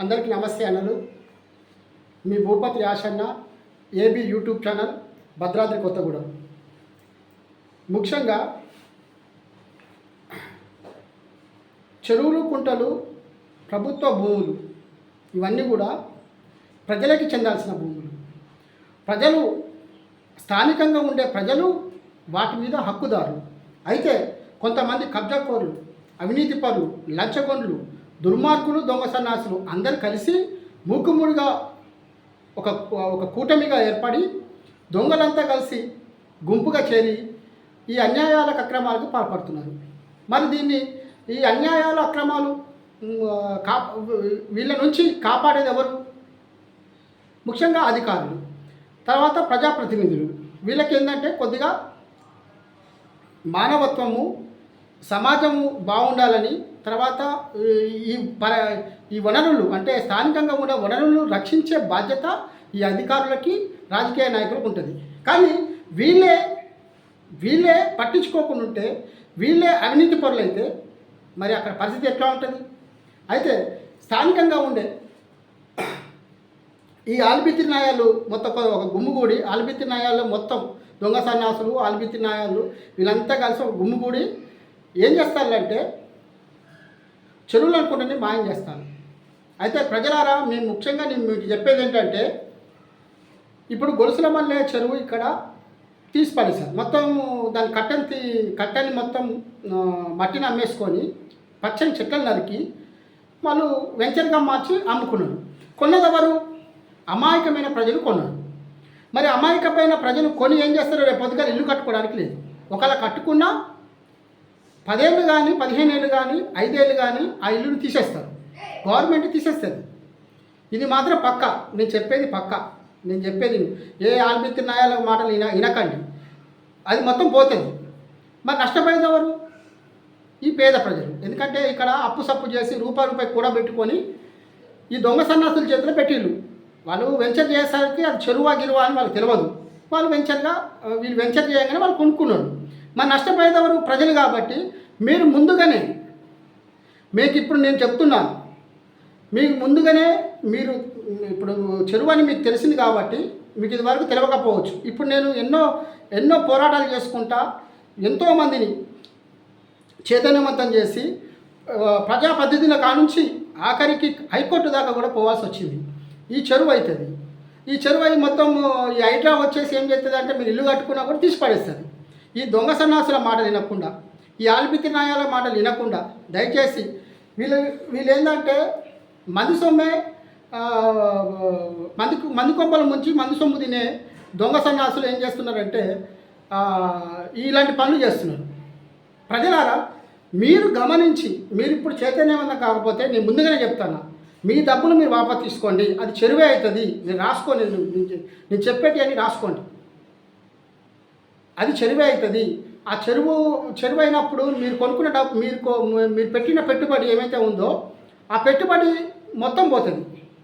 అందరికీ నమస్తే అన్నలు. మీ Bhupathi Yashanna AB YouTube channel Bhadradri Kothagudem. ముఖ్యంగా చెరువులు కుంటలు ప్రభుత్వ భూములు ఇవన్నీ కూడా ప్రజలకి చెందాల్సిన భూములు. ప్రజలు స్థానికంగా ఉండే ప్రజలు వాటి మీద హక్కుదారులు. అయితే కొంతమంది కబ్జాకోరులు అవినీతి పరులు లంచగొండ్లు దుర్మార్గులు దొంగ సన్నాసులు అందరు కలిసి మూకుముడిగా ఒక ఒక కూటమిగా ఏర్పడి దొంగలంతా కలిసి గుంపుగా చేరి ఈ అన్యాయాలకు అక్రమాలకు పాల్పడుతున్నారు. మరి దీన్ని ఈ అన్యాయాలు అక్రమాలు కా వీళ్ళ నుంచి కాపాడేది ఎవరు? ముఖ్యంగా అధికారులు. తర్వాత ప్రజాప్రతినిధులు. వీళ్ళకి ఏంటంటే కొద్దిగా మానవత్వము సమాజము బాగుండాలని తర్వాత ఈ- పర ఈ వనరులు అంటే స్థానికంగా ఉన్న వనరులను రక్షించే బాధ్యత ఈ అధికారులకి రాజకీయ నాయకులకు ఉంటుంది. కానీ వీళ్ళే వీళ్ళే పట్టించుకోకుండా ఉంటే వీళ్ళే అవినీతి పరులైతే మరి అక్కడ పరిస్థితి ఎట్లా ఉంటుంది? అయితే స్థానికంగా ఉండే ఈ ఆల్బిత్రి నాయాలు మొత్తం ఒక గుమ్మిగూడి గుమ్ముగూడి ఆల్బిత్రి నాయాలు మొత్తం దొంగ సన్యాసులు ఆల్బిత్రి నాయాలు వీళ్ళంతా కలిసి ఒక గుమ్ముగూడి ఏం చేస్తారంటే చెరువులు అనుకుంటేనే మాయం చేస్తాను. అయితే ప్రజలారా మేము ముఖ్యంగా నేను మీకు చెప్పేది ఏంటంటే ఇప్పుడు గొలుసుల మల్లె చెరువు ఇక్కడ తీసి పడేశారు. మొత్తం దాని కట్టని తీ కట్టని మొత్తం మట్టిని అమ్మేసుకొని పచ్చని చెట్లను నరికి వాళ్ళు వెంచర్గా మార్చి అమ్ముకున్నారు. కొన్నదెవరు అమాయకమైన ప్రజలు కొన్నారు. మరి అమాయకమైన ప్రజలు కొని ఏం చేస్తారో రేపు పొద్దుగా ఇల్లు కట్టుకోవడానికి లేదు. ఒకవేళ కట్టుకున్నా పదేళ్ళు కానీ పదిహేను ఏళ్ళు కానీ ఐదేళ్ళు కానీ ఆ ఇల్లుని తీసేస్తారు. గవర్నమెంట్ తీసేస్తుంది. ఇది మాత్రం పక్క. నేను చెప్పేది పక్క. నేను చెప్పేది ఏ ఆల్బిత్తి న్యాయాల మాటలు విన వినకండి. అది మొత్తం పోతుంది. మరి నష్టపోయేది ఎవరు? ఈ పేద ప్రజలు. ఎందుకంటే ఇక్కడ అప్పు సప్పు చేసి రూపాయి రూపాయి కూడా పెట్టుకొని ఈ దొంగ సన్నాసుల చేతిలో పెట్టిళ్ళు. వాళ్ళు వెంచర్ చేసేసరికి అది చెరువా గిరువా అని వాళ్ళకి తెలియదు వాళ్ళు వెంచర్గా వీళ్ళు వెంచర్ చేయగానే వాళ్ళు కొనుక్కున్నారు. మరి నష్టపోయేదెవరు? ప్రజలు కాబట్టి మీరు ముందుగానే మీకు ఇప్పుడు నేను చెప్తున్నాను. మీకు ముందుగానే మీరు ఇప్పుడు చెరువు అని మీకు తెలిసింది కాబట్టి మీకు ఇది వరకు తెలియకపోవచ్చు ఇప్పుడు నేను ఎన్నో ఎన్నో పోరాటాలు చేసుకుంటా ఎంతోమందిని చైతన్యవంతం చేసి ప్రజా పద్ధతిలో కానుంచి ఆఖరికి హైకోర్టు దాకా కూడా పోవాల్సి వచ్చింది. ఈ చెరువు అవుతుంది ఈ చెరువు అయి మొత్తం ఈ హైడ్రా వచ్చేసి ఏం చేస్తుంది అంటే మీరు ఇల్లు కట్టుకున్నా కూడా తీసి పడేస్తుంది ఈ దొంగ సన్నాసుల మాట వినకుండా ఈ ఆల్పితి న్యాయాల మాటలు వినకుండా దయచేసి వీళ్ళు వీళ్ళు ఏంటంటే మంది సొమ్మే మంది మంది ముంచి మంది సొమ్ము తినే దొంగ సన్నాసులు ఏం చేస్తున్నారంటే ఇలాంటి పనులు చేస్తున్నారు. ప్రజలారా మీరు గమనించి మీరు ఇప్పుడు చైతన్యవంతం కాకపోతే నేను ముందుగానే చెప్తాను. మీ డబ్బులు మీరు వాపస్ తీసుకోండి. అది చెరువే అవుతుంది. నేను రాసుకోండి. నేను- నేను చెప్పేటి అని రాసుకోండి. అది చెరువే అవుతుంది. ఆ చెరువు చెరువు అయినప్పుడు మీరు కొనుక్కున్న డబ్బు మీరు మీరు పెట్టిన పెట్టుబడి ఏమైతే ఉందో ఆ పెట్టుబడి మొత్తం పోతుంది.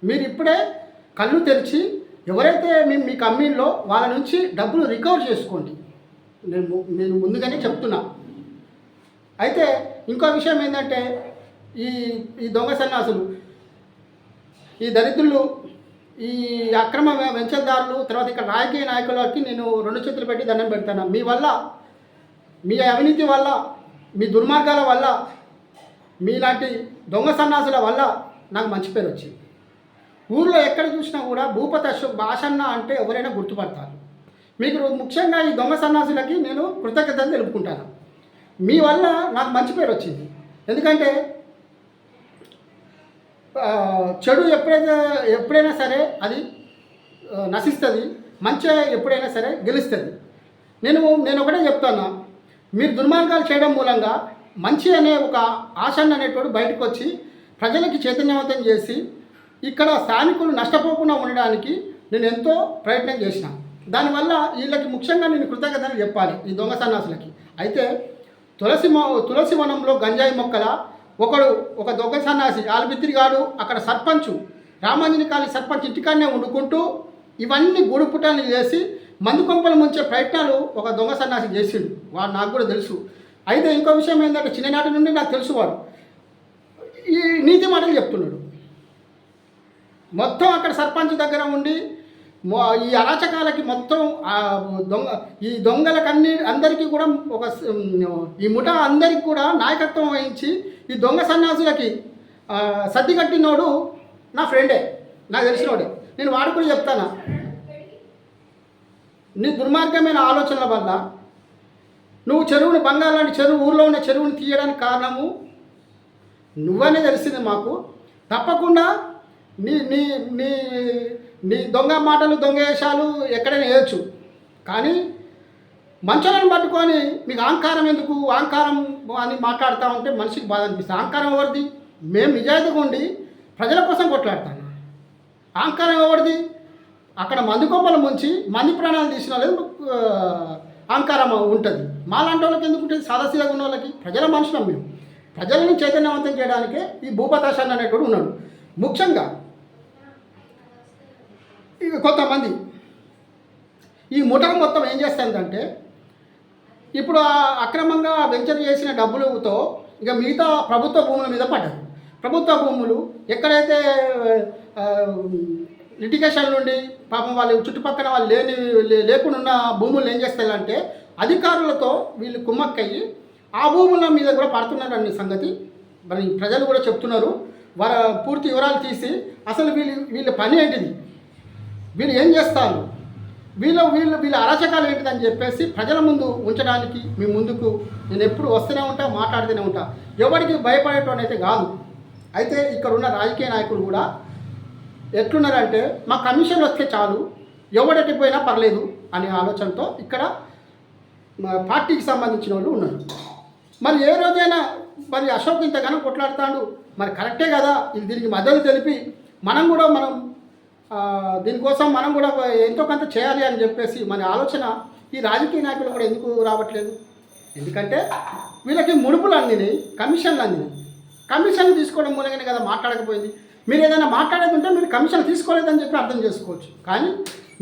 మీరు ఇప్పుడే కళ్ళు తెరిచి ఎవరైతే మేము మీ కంపెనీలో వాళ్ళ నుంచి డబ్బులు రికవర్ చేసుకోండి. నేను నేను ముందుగానే చెప్తున్నా. అయితే ఇంకో విషయం ఏంటంటే ఈ ఈ దొంగ సన్యాసులు ఈ దరిద్రులు ఈ అక్రమ వెంచదారులు తర్వాత ఇక్కడ రాజకీయ నాయకులకి నేను రెండు చేతులు పెట్టి దండం పెడతాను. మీ వల్ల మీ అవినీతి వల్ల మీ దుర్మార్గాల వల్ల మీలాంటి దొంగ సన్నాసుల వల్ల నాకు మంచి పేరు వచ్చింది. ఊర్లో ఎక్కడ చూసినా కూడా భూపతి అశోక్ భాషన్న అంటే ఎవరైనా గుర్తుపడతారు. మీకు ముఖ్యంగా ఈ దొంగ సన్నాసులకి నేను కృతజ్ఞతలు తెలుపుకుంటాను. మీ వల్ల నాకు మంచి పేరు వచ్చింది. ఎందుకంటే చెడు ఎప్పుడైతే ఎప్పుడైనా సరే అది నశిస్తుంది మంచి ఎప్పుడైనా సరే గెలుస్తుంది. నేను నేను ఒకటే చెప్తాను. మీరు దుర్మార్గాలు చేయడం మూలంగా మంచి అనే ఒక ఆశన్ అనేటోడు బయటకు వచ్చి ప్రజలకి చైతన్యవంతం చేసి ఇక్కడ స్థానికులు నష్టపోకుండా ఉండడానికి నేను ఎంతో ప్రయత్నం చేసిన. దానివల్ల వీళ్ళకి ముఖ్యంగా నేను కృతజ్ఞతలు చెప్పాలి ఈ దొంగ సన్నాసులకి. అయితే తులసి తులసి వనంలో గంజాయి మొక్కల ఒకడు ఒక దొంగ సన్నాసి ఆలబిత్తిరిగాడు అక్కడ సర్పంచు రామాంజని కాలి సర్పంచ్ ఇంటికాడనే వండుకుంటూ ఇవన్నీ గూడుపుటాన్ని చేసి మందు కొంపలు ముంచే ప్రయత్నాలు ఒక దొంగ సన్నాసి చేసిండు. వాడు నాకు కూడా తెలుసు. అయితే ఇంకో విషయం ఏంటంటే చిన్ననాటి నుండి నాకు తెలుసు వాడు. ఈ నీతి మాటలు చెప్తున్నాడు. మొత్తం అక్కడ సర్పంచ్ దగ్గర ఉండి ఈ అరాచకాలకి మొత్తం దొంగ ఈ దొంగలకన్నీ అందరికీ కూడా ఒక ఈ ముఠా అందరికి కూడా నాయకత్వం వహించి ఈ దొంగ సన్యాసులకి సర్ది కట్టినోడు నా ఫ్రెండే నాకు తెలిసినోడే. నేను వాడు కూడా చెప్తానా? నీ దుర్మార్గమైన ఆలోచనల వల్ల నువ్వు చెరువుని బంగారు లాంటి చెరువు ఊర్లో ఉన్న చెరువుని తీయడానికి కారణము నువ్వనే తెలిసింది మాకు. తప్పకుండా నీ నీ నీ నీ దొంగ మాటలు దొంగ వేషాలు ఎక్కడైనా వేయచ్చు. కానీ మంచులను పట్టుకొని మీకు అహంకారం ఎందుకు? అహంకారం అని మాట్లాడుతూ ఉంటే మనిషికి బాధ అనిపిస్తుంది. అహంకారం ఎవరిది? మేము నిజాయితీగా ఉండి ప్రజల కోసం కొట్లాడతాను అహంకారం ఎవరిది? అక్కడ మంది కొమ్మలు ముంచి మంది ప్రాణాలు తీసిన వాళ్ళకి అహంకారం ఉంటుంది. మాలాంటి వాళ్ళకి ఎందుకు ఉంటుంది? సదస్సుగా ఉన్న వాళ్ళకి. ప్రజల మనుషులం మేము. ప్రజలను చైతన్యవంతం చేయడానికే ఈ భూపతాశాన్ని అనేటువంటి ఉన్నాడు. ముఖ్యంగా ఇక కొంతమంది. ఈ ముఠా మొత్తం ఏం చేస్తుందంటే ఇప్పుడు ఆ అక్రమంగా వెంచర్ చేసిన డబ్బులతో ఇక మిగతా ప్రభుత్వ భూముల మీద పడ్డారు ప్రభుత్వ భూములు ఎక్కడైతే లిటిగేషన్ నుండి పాపం వాళ్ళు చుట్టుపక్కల వాళ్ళు లేని లే- లేకుండా ఉన్న భూములు ఏం చేస్తారంటే అధికారులతో వీళ్ళు కుమ్మక్కయ్యి ఆ భూముల మీద కూడా పడుతున్నారు అనే సంగతి మరి ప్రజలు కూడా చెప్తున్నారు. వాళ్ళ పూర్తి వివరాలు తీసి అసలు వీళ్ళు వీళ్ళ పని ఏంటిది? వీళ్ళు ఏం చేస్తారు? వీళ్ళ వీళ్ళు వీళ్ళ అరాచకాలు ఏంటిదని చెప్పేసి ప్రజల ముందు ఉంచడానికి మీ ముందుకు నేను ఎప్పుడు వస్తూనే ఉంటా మాట్లాడుతూనే ఉంటా. ఎవరికి భయపడేటోని అయితే కాదు. అయితే ఇక్కడ ఉన్న రాజకీయ నాయకులు కూడా ఎట్లున్నారంటే మా కమిషన్ వస్తే చాలు ఎవడటి పోయినా పర్లేదు అనే ఆలోచనతో ఇక్కడ పార్టీకి సంబంధించిన వాళ్ళు ఉన్నారు. మరి ఏ రోజైనా మరి అశోక్ ఇంతగానో కొట్లాడతాడు? మరి కరెక్టే కదా ఇది దీనికి మద్దతు తెలిపి మనం కూడా మనం దీనికోసం మనం కూడా ఎంతో కొంత చేయాలి అని చెప్పేసి మన ఆలోచన ఈ రాజకీయ నాయకులు కూడా ఎందుకు రావట్లేదు? ఎందుకంటే వీళ్ళకి ముడుపులు అందినాయి కమిషన్లు అందినాయి. కమిషన్ తీసుకోవడం మూలంగానే కదా మాట్లాడకపోయింది. మీరు ఏదైనా మాట్లాడేదంటే మీరు కమిషన్ తీసుకోలేదని చెప్పి అర్థం చేసుకోవచ్చు. కానీ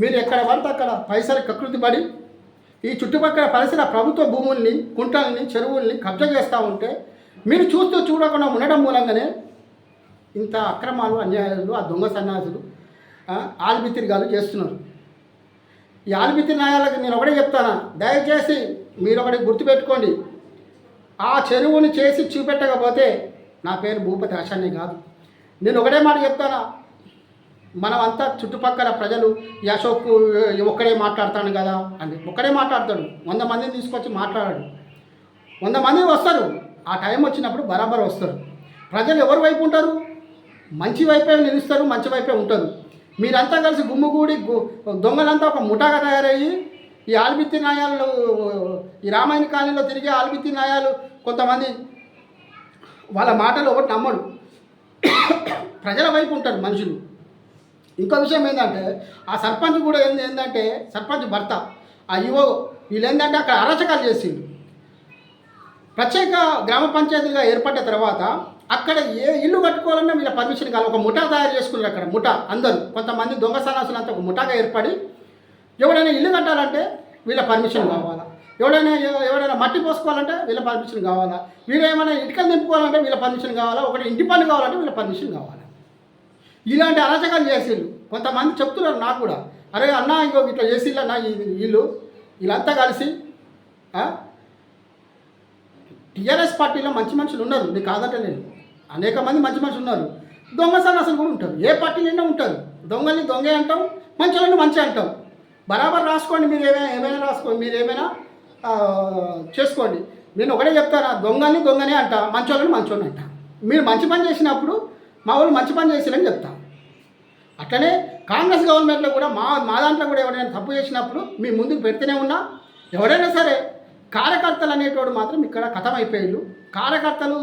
మీరు ఎక్కడ పడితే అక్కడ పైసలు కకృతి పడి ఈ చుట్టుపక్కల పరిసర ప్రభుత్వ భూముల్ని కుంటల్ని చెరువుల్ని కబ్జా చేస్తూ ఉంటే మీరు చూస్తూ చూడకుండా ఉండడం మూలంగానే ఇంత అక్రమాలు అన్యాయాలు ఆ దొంగ సన్యాసులు ఆల్బితిరిగాలు చేస్తున్నారు. ఈ ఆల్బితిరి న్యాయాలకు నేను ఒకటే చెప్తాను. దయచేసి మీరు ఒకటి గుర్తుపెట్టుకోండి. ఆ చెరువుని చేసి చూపెట్టకపోతే నా పేరు భూపతి ఆశానే కాదు. నేను ఒకటే మాట చెప్తానా. మనమంతా చుట్టుపక్కల ప్రజలు ఈ అశోక్ ఒక్కడే మాట్లాడతాను కదా అని ఒక్కడే మాట్లాడతాడు. వంద మందిని తీసుకొచ్చి మాట్లాడాడు. వంద మంది వస్తారు. ఆ టైం వచ్చినప్పుడు బరాబర్ వస్తారు. ప్రజలు ఎవరి వైపు ఉంటారు? మంచి వైపే నిలుస్తారు మంచి వైపే ఉంటారు. మీరంతా కలిసి గుమ్ముగూడి దొంగలంతా ఒక ముఠాగా తయారయ్యి ఈ ఆల్బిత్తి న్యాయాలు ఈ రామాయణ కాలనీలో తిరిగే ఆల్బిత్తి న్యాయాలు కొంతమంది వాళ్ళ మాటలు ఒకటి నమ్మడు. ప్రజల వైపు ఉంటారు మనుషులు. ఇంకో విషయం ఏంటంటే ఆ సర్పంచ్ కూడా ఏంది ఏంటంటే సర్పంచ్ భర్త. ఆ యువ వీళ్ళు ఏంటంటే అక్కడ అరచకాలు చేసిండు. ప్రత్యేక గ్రామ పంచాయతీగా ఏర్పడ్డ తర్వాత అక్కడ ఏ ఇల్లు కట్టుకోవాలన్నా వీళ్ళ పర్మిషన్ కావాలి ఒక ముఠా తయారు చేసుకున్నారు అక్కడ ముఠా అందరూ. కొంతమంది దొంగ సన్నాసులు అంతా ఒక ముఠాగా ఏర్పడి ఎవడైనా ఇల్లు కట్టాలంటే వీళ్ళ పర్మిషన్ కావాలా? ఎవడైనా ఎవడైనా మట్టి పోసుకోవాలంటే వీళ్ళ పర్మిషన్ కావాలా? వీళ్ళు ఏమైనా ఇటుకలు నింపుకోవాలంటే వీళ్ళ పర్మిషన్ కావాలా? ఒకటి ఇంటి పని కావాలంటే వీళ్ళ పర్మిషన్ కావాలా? ఇలాంటి అరాచకాలు చేసిళ్ళు. కొంతమంది చెప్తున్నారు నాకు కూడా. అరే అన్న ఇంకో ఇట్లా చేసిళ్ళు అన్న ఈ వీళ్ళు వీళ్ళంతా కలిసి టీఆర్ఎస్ పార్టీలో మంచి మనుషులు ఉన్నారు. మీకు కాదంటలేదు అనేక మంది మంచి మనుషులు ఉన్నారు. దొంగ సన్నాసులు కూడా ఉంటారు. ఏ పార్టీలైనా ఉంటారు? దొంగల్ని దొంగే అంటాం మంచి మంచి అంటాం. బరాబర్ రాసుకోండి మీరు ఏమైనా ఏమైనా రాసుకోండి మీరు ఏమైనా చేసుకోండి. నేను ఒకటే చెప్తాను దొంగల్ని దొంగనే అంట మంచోళ్ళని మంచోళ్ళని అంట. మీరు మంచి పని చేసినప్పుడు మా వాళ్ళు మంచి పని చేసిరని చెప్తాను అట్లనే కాంగ్రెస్ గవర్నమెంట్లో కూడా మా మా దాంట్లో కూడా ఎవరైనా తప్పు చేసినప్పుడు మీ ముందుకు పెడితేనే ఉన్నా. ఎవరైనా సరే కార్యకర్తలు అనేటోడు మాత్రం ఇక్కడ కథమైపోయారు కార్యకర్తలు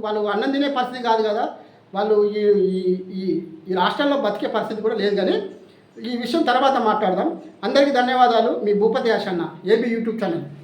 వాళ్ళు అన్నం తినే పరిస్థితి కాదు కదా. వాళ్ళు ఈ ఈ- ఈ రాష్ట్రంలో బతికే పరిస్థితి కూడా లేదు కానీ ఈ విషయం తర్వాత మాట్లాడదాం. అందరికీ ధన్యవాదాలు. మీ భూపతి అన్న ఏబీ యూట్యూబ్ ఛానల్.